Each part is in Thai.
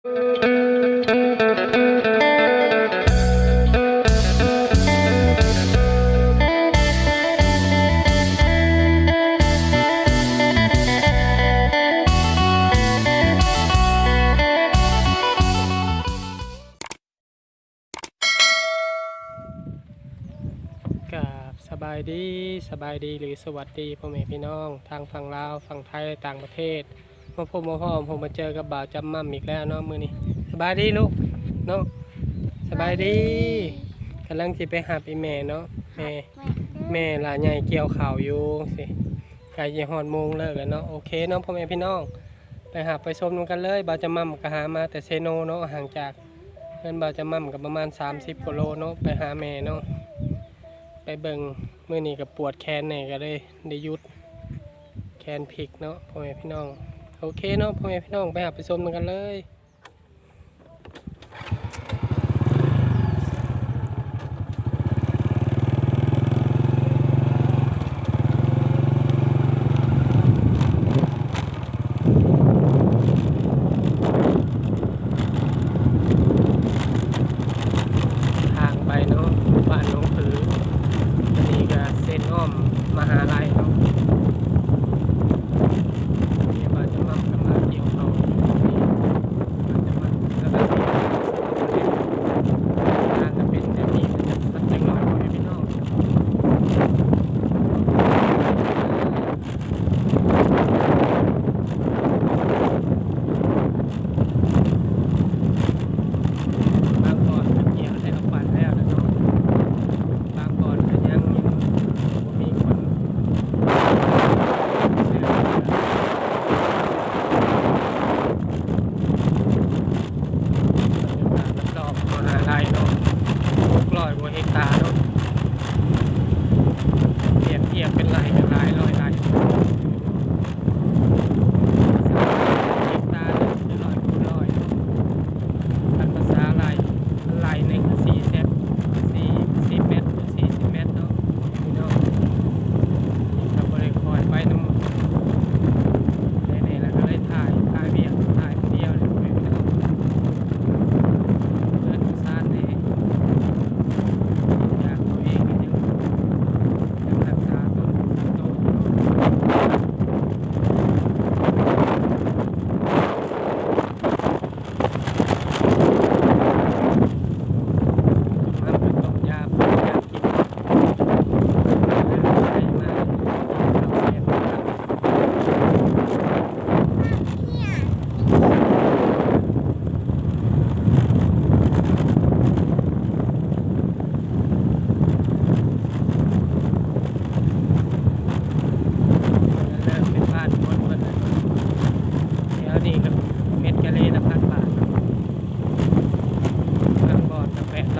กับสบายดีสบายดีหรือสวัสดีพ่อแม่พี่น้อง ทางฝั่งลาวฝั่งไทยต่างประเทศ มาพบมาพ่อผมมาเจอกับบ่าวจำมั่มอีกแล้วเนาะมือนี้สบายดีลูกเนาะสบายดีกำลังจะไปหาอีแม่เนาะแม่แม่หลานใหญ่เกี่ยวข่าวอยู่สิใกล้จะฮอดโมงเลิกแล้วเนาะโอเคเนาะพ่อแม่พี่น้องไปหาไปชมกันเลยบ่าวจำมั่มก็หามาแต่เซโนเนาะห่างจากเพื่อนบ่าวจำมั่มกับประมาณ 30กิโลเนาะไปหาแม่เนาะไปเบิ่งมื่อนี้กับปวดแขนเนี่ยก็เลยได้หยุดแขนพลิกเนาะพ่อแม่พี่น้อง โอเคเนาะพ่อแม่พี่น้องไปหาไปชมกันเลย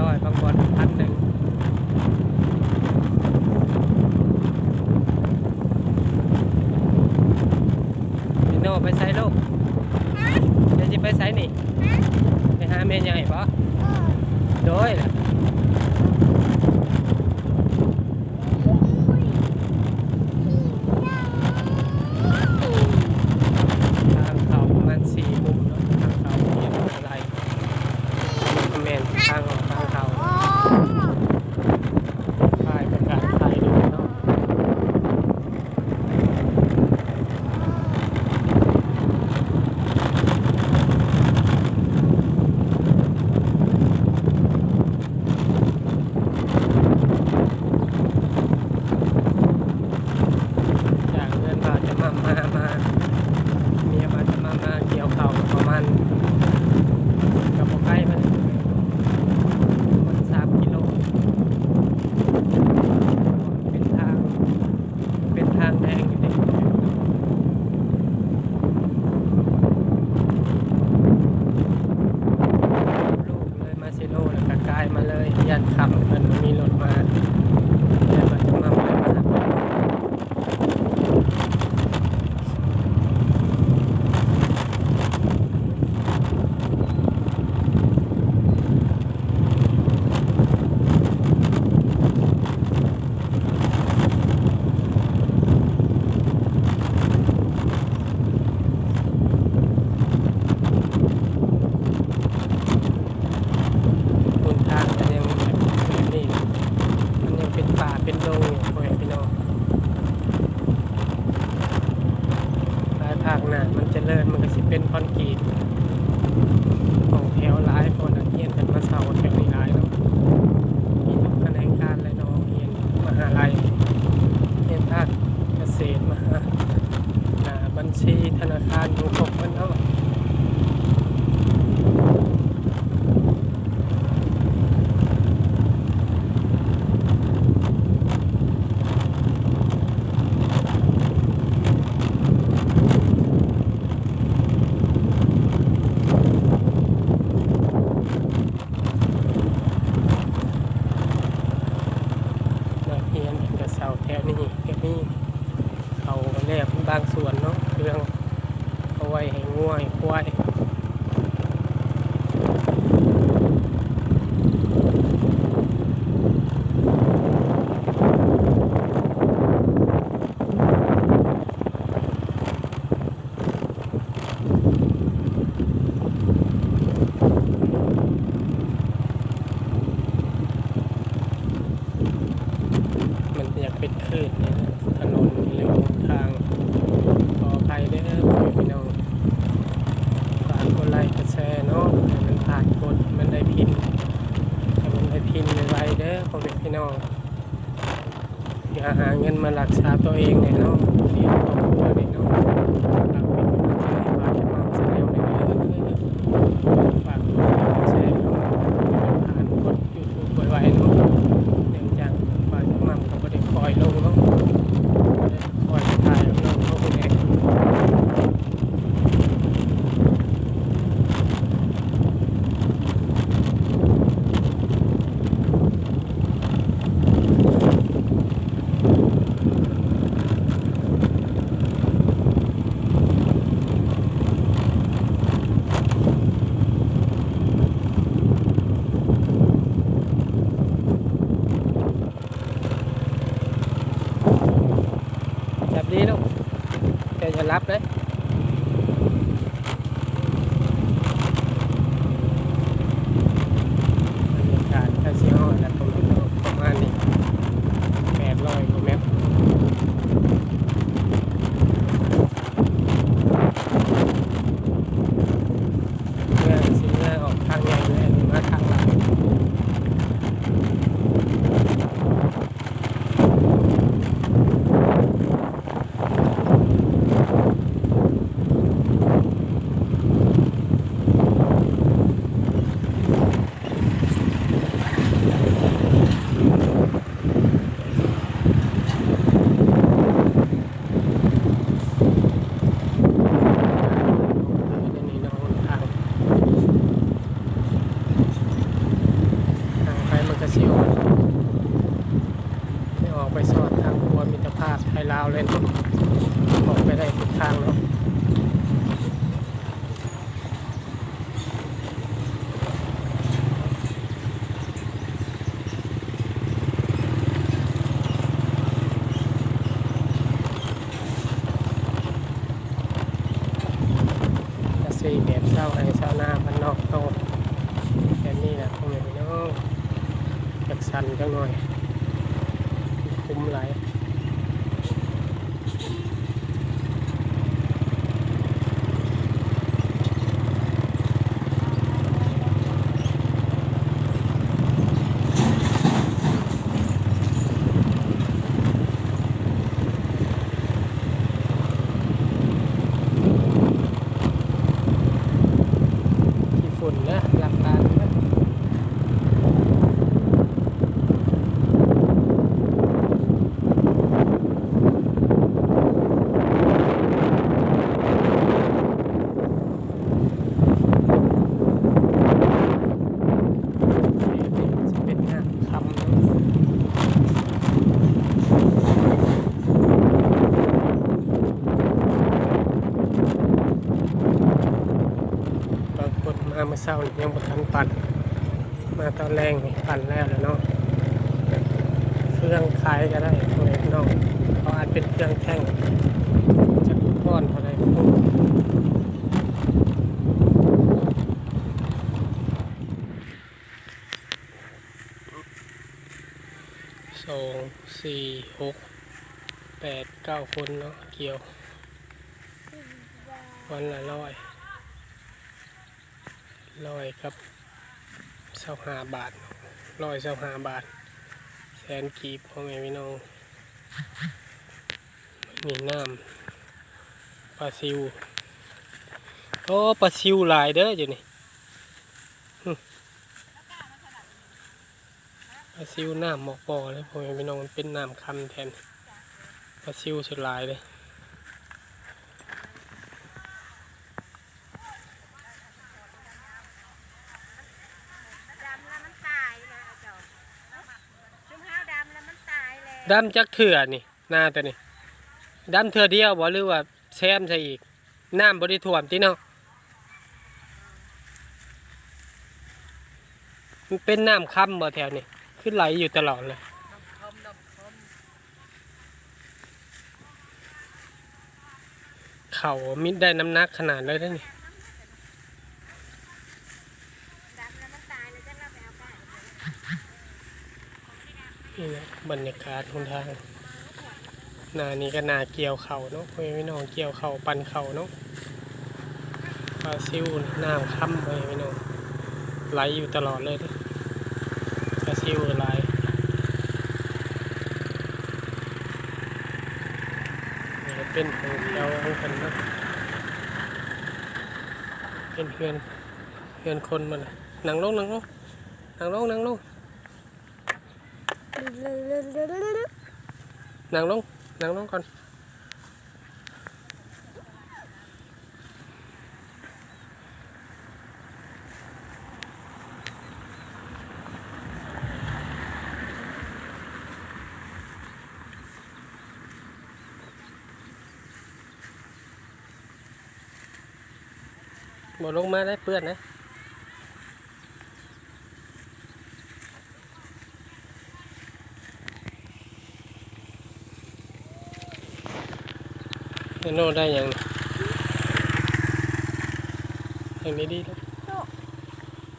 ร้อยบางบอดพันหนึ่งพี่โน่ไปไซลูกเดี๋ยวจะไปไซนี่ไปหาแม่ใหญ่ปะโดยล่ะทางเขาประมาณสี่มุมเนาะทางเขาเรียนอะไรเมนทางออกทาง ข้างหน้ามันจะเริ่มมันก็สิเป็นคอนกรีตของแถวหลายคนเฮียนแต่มาเสาแถวนี้หลายแล้วมีทุกแขนงการเลยน้องเฮียนมหาลัยเฮียนภาคเกษตรมหาบัญชีธนาคารดูกบมันเนาะ หาเงินมารักษาตัวเองเนี่ยเนาะเลี้ยงครอบครัวเลยเนาะฝากเป็นกำลังใจให้บาจะมาแสดงในเด้อฝากกดไลค์กดแชร์เข้ามาผ่านกดยูทูบไว้ๆเนาะเนื่องจากบาจะมาก็บ่ได้คอยลงเนาะบ่ได้คอยถ่ายลงเนาะพวกนี้ จับดีลูกแกจะรับเลยบรรยากาศคาสิโอแล้วก็ประมาณนี้แปดร้อยกว่าเมตรเมื่อสิเมื่อออกทางใหญ่เลยอันนี้มาทางหลัง นี่น้องทางทางไปมันก็สิออกไม่ออกไปสอดทางครัวมิตรภาพไทยลาวเลยเนาะออกไปได้ทุกทางเนาะจะสีแบบเศร้าให้เศร้าหน้าพันนอกโตแบบนี้แหละพ่อแม่พี่น้อง จักสันจังหน่อย คุ้มหลาย ที่ฝุ่นนะหลักการนะจะเป็นงานคำเนอะบางคนมา เมื่อเช้ายังบ่ทันปั่น มาตอนแรงปั่นแล้วแล้วเนาะเครื่องขายก็ได้พวกนี้พี่น้องเขาอาจเป็นเครื่องแท่งจากก้อนอะไรพวกสองสี่หกแปดเก้าคนเนาะเกี่ยว วันละร้อย ร้อยครับเศร้าหาบาทร้อยเศร้าหาบาท แสนกีบพ่อแม่พี่น้องมีน้ำปลาซิวโอ้ปลาซิวหลายเด้ออยู่นี่ปลาซิวน้ำหมอกปอเลยพ่อแม่พี่น้องมันเป็นน้ำคำแทนปลาซิวสุดหลายเลย ดำแล้วมันตายนะเจ้าชุ่มห้าวดำแล้วมันตายแล้ว ดำจักเถื่อนี่หน้าตัวนี้ดำเถื่อเดียวบ่หรือว่าแซมใส่อีกน้ำบริถ่วมที่เนาะมันเป็นน้ำค่ำบ่แถวนี้ขึ้นไหลอยู่ตลอดเลยเขามิดได้น้ำหนักขนาดเลยนะนี่ ดำแล้วมันตายแล้วจะรับไปเอาไป นี่นะบรรยากาศของทางนานี้ก็นาเกี่ยวเขาเนาะพ่อนพี่น้องเกี่ยวเขาปันเขาเนาะปลาซิวน้ำค่ำเลยพี่น้องไหลอยู่ตลอดเลยเด้อปลาซิวไหลนี่ก็เป็นของแถวของคนเนาะเป็นเพื่อนเพื่อนคนมันนั่งลงนั่งลงนั่งลงนั่งลง นั่งลงนั่งลงก่อนบอลงมาได้เปื้อนนะ โน่ได้ยังทางนี้ดีแล้ว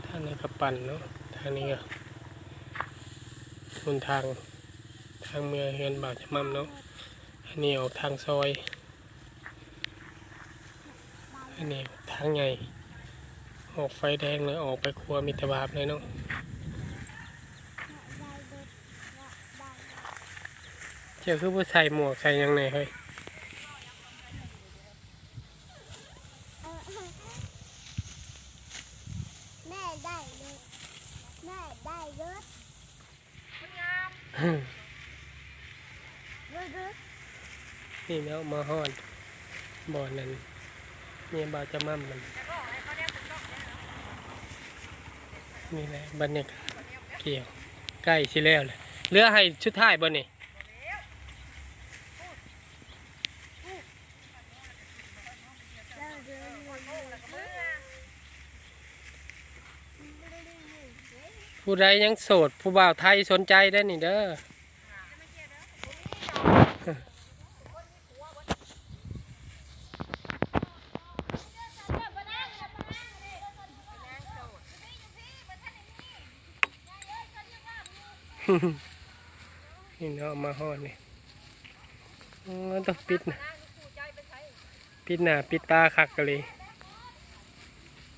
ทางนี้ก็ปั่นเนาะทางนี้ก็บนทางทางเมืองเฮือนบ่าวจะมั่มเนาะอันนี้ออกทางซอยอันนี้ทางใหญ่ออกไฟแดงเลยออกไปครัวมิตรบาปเลยเนาะเจ้าคือผู้ใส่หมวกใส่ยังไงเฮ้ย แม่ได้เลยแม่ได้เยอะเยอะเยอะ นี่เนาะมาฮอดบ่อนั้นเนี่ยบ่าวจะมั่มมันนี่แหละบรรยากาศเกี่ยวใกล้ชิแล้วเลยเรือให้ชุดท้ายบ่นี่ผู้ใดยังโสด ผู้บ่าวไทยสนใจได้นี่เด้อ นี่เนาะมาฮอนี่อ๋อต้องปิดนะปิดหน้าปิดตาคักกะลย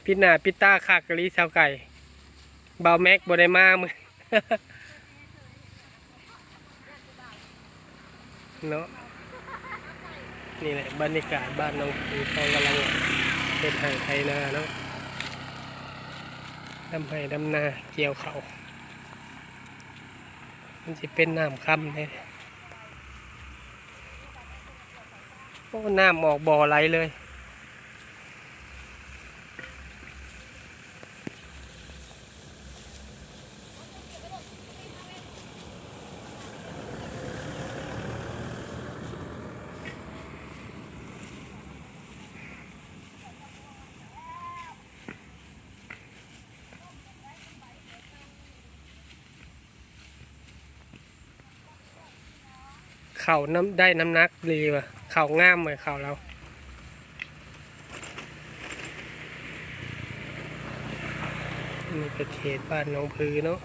ปิดหน้าปิดตาคักกะลีสาวไก่เบาแม็กบ่ได้มามึงเนาะนี่แหละบรรยากาศบ้านน้องปูเขากำลังเป็นไห่ไทยนาเนาะดำไห่ดำนาเกี่ยวเขา มันจะเป็นน้ำคำเลยโอ้น้ำออกบ่อไหลเลย เข่าน้ำได้น้ำนักดีว่ะเข่าง่ามเหมือนเข่าเรานี่เป็นเขตบ้านหน้องพือเนาะ